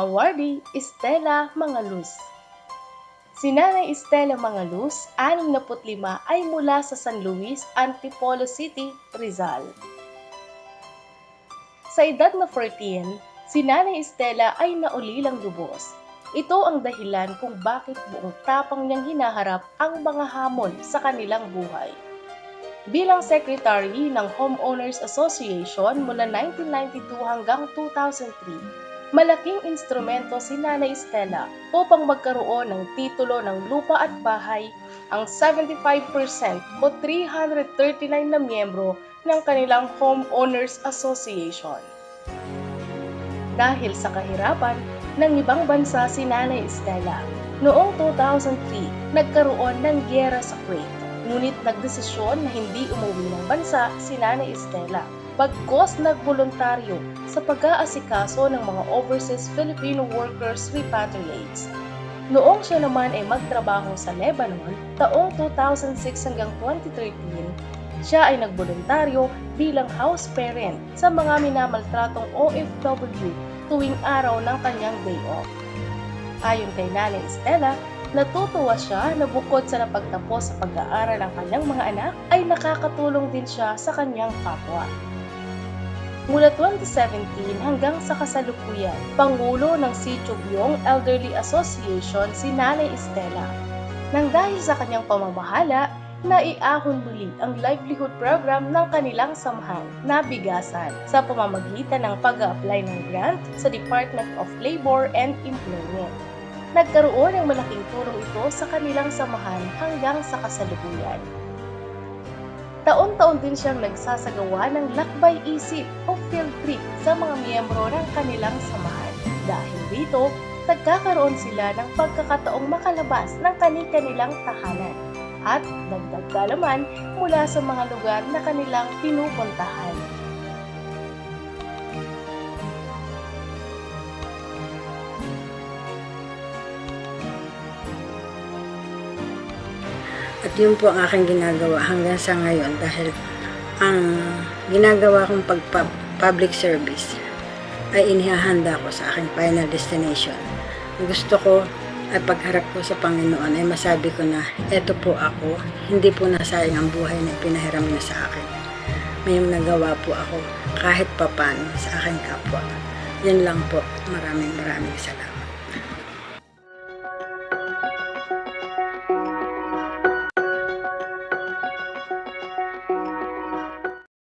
awardee Estela Mangaluz. Si Nanay Estela Mangaluz, 65, ay mula sa San Luis, Antipolo City, Rizal. Sa edad na 14, si Nanay Estela ay naulilang lubos. Ito ang dahilan kung bakit buong tapang niyang hinaharap ang mga hamon sa kanilang buhay. Bilang secretary ng Homeowners Association mula 1992 hanggang 2003, malaking instrumento si Nanay Estela upang magkaroon ng titulo ng lupa at bahay ang 75% o 339 na miyembro ng kanilang Homeowners Association. Dahil sa kahirapan ng ibang bansa si Nanay Estela, noong 2003 nagkaroon ng gyera sa Kuwait. Ngunit nagdesisyon na hindi umuwi ng bansa si Nanay Estela pagkos nagboluntaryo sa pag-aasikaso ng mga overseas Filipino workers repatriates. Noong siya naman ay magtrabaho sa Lebanon, taong 2006 hanggang 2013, siya ay nagboluntaryo bilang house parent sa mga minamaltratong OFW tuwing araw ng kanyang day off. Ayon kay Nanay Estela, natutuwa siya na bukod sa napagtapos sa pag-aaral ng kanyang mga anak, ay nakakatulong din siya sa kanyang kapwa. Mula 2017 hanggang sa kasalukuyan, Pangulo ng Si Chugyong Elderly Association si Nanay Estela. Nang dahil sa kanyang pamamahala, naiahon muli ang livelihood program ng kanilang samahan na bigasan sa pamamagitan ng pag-apply ng grant sa Department of Labor and Employment. Nagkaroon ng malaking tulong ito sa kanilang samahan hanggang sa kasalukuyan. Taon-taon din siyang nagsasagawa ng lakbay isip o field trip sa mga miyembro ng kanilang samahan. Dahil dito, nagkakaroon sila ng pagkakataong makalabas ng kani-kanilang tahanan at dagdag kalaman mula sa mga lugar na kanilang pinupuntahan. At yun po ang aking ginagawa hanggang sa ngayon dahil ang ginagawa kong pag-public service ay inihahanda ko sa aking final destination. Gusto ko ay pagharap ko sa Panginoon ay masabi ko na eto po ako, hindi po nasayang ang buhay na pinahiram niya sa akin. May nagawa po ako kahit papano sa aking kapwa. Yan lang po. Maraming maraming salamat.